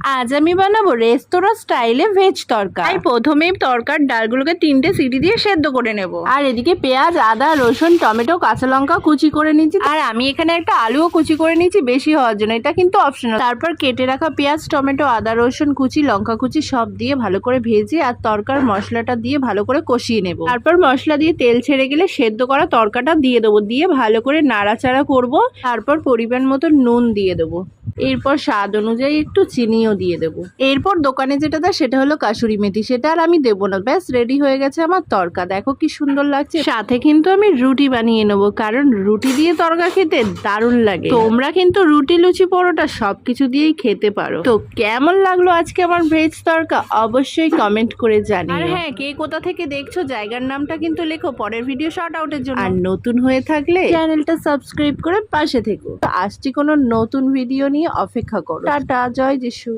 আজ আমি বানাবো রেস্তোরাঁ স্টাইলে ভেজ তরকা। তাই প্রথমেই তরকার ডালগুলোকে তিনটে সিটি দিয়ে সেদ্ধ করে নেব। আর এদিকে পেঁয়াজ আদা রসুন টমেটো কাঁচা লঙ্কা কুচি করে নিচ্ছি আর আমি এখানে একটা আলুও কুচি করে নিচ্ছি বেশি হওয়ার জন্য। এটা কিন্তু অপশনাল তারপর কেটে রাখা পেঁয়াজ টমেটো আদা রসুন কুচি লঙ্কা কুচি সব দিয়ে ভালো করে ভেজে আর তরকার মশলাটা দিয়ে ভালো করে কষিয়ে নেব। তারপর মশলা দিয়ে তেল ছেড়ে গেলে সেদ্ধ করা তরকাটা দিয়ে দেবো। দিয়ে ভালো করে নাড়াচাড়া করব। তারপর পরিমাণ মতো নুন দিয়ে দেবো। এরপর স্বাদ অনুযায়ী একটু চিনিও দিয়ে দেবো। এরপর দোকানে যেটা দেয় সেটা হলো কাসুরি মেথি। সেটা আর আমি দেবো না। ব্যাস রেডি হয়ে গেছে আমার তরকা। দেখো কি সুন্দর লাগছে। সাথে কিন্তু আমি রুটি বানিয়ে নেব কারণ রুটি দিয়ে তরকা খেতে দারুণ লাগে। তোমরা কিন্তু রুটি লুচি পরোটা সবকিছু দিয়েই খেতে পারো। তো কেমন লাগল আজকে আমার ভেজ তরকা? অবশ্যই কমেন্ট করে জানি আর হ্যাঁ কে কোথা থেকে দেখছ জায়গার নামটা কিন্তু লেখো পরের ভিডিও শর্ট আউটের জন্য। আর নতুন হয়ে থাকলে চ্যানেলটা সাবস্ক্রাইব করে পাশে থেকো। আসছি কোনো নতুন ভিডিও নিয়ে। অপেক্ষা করো। টাটা জয় যিশু।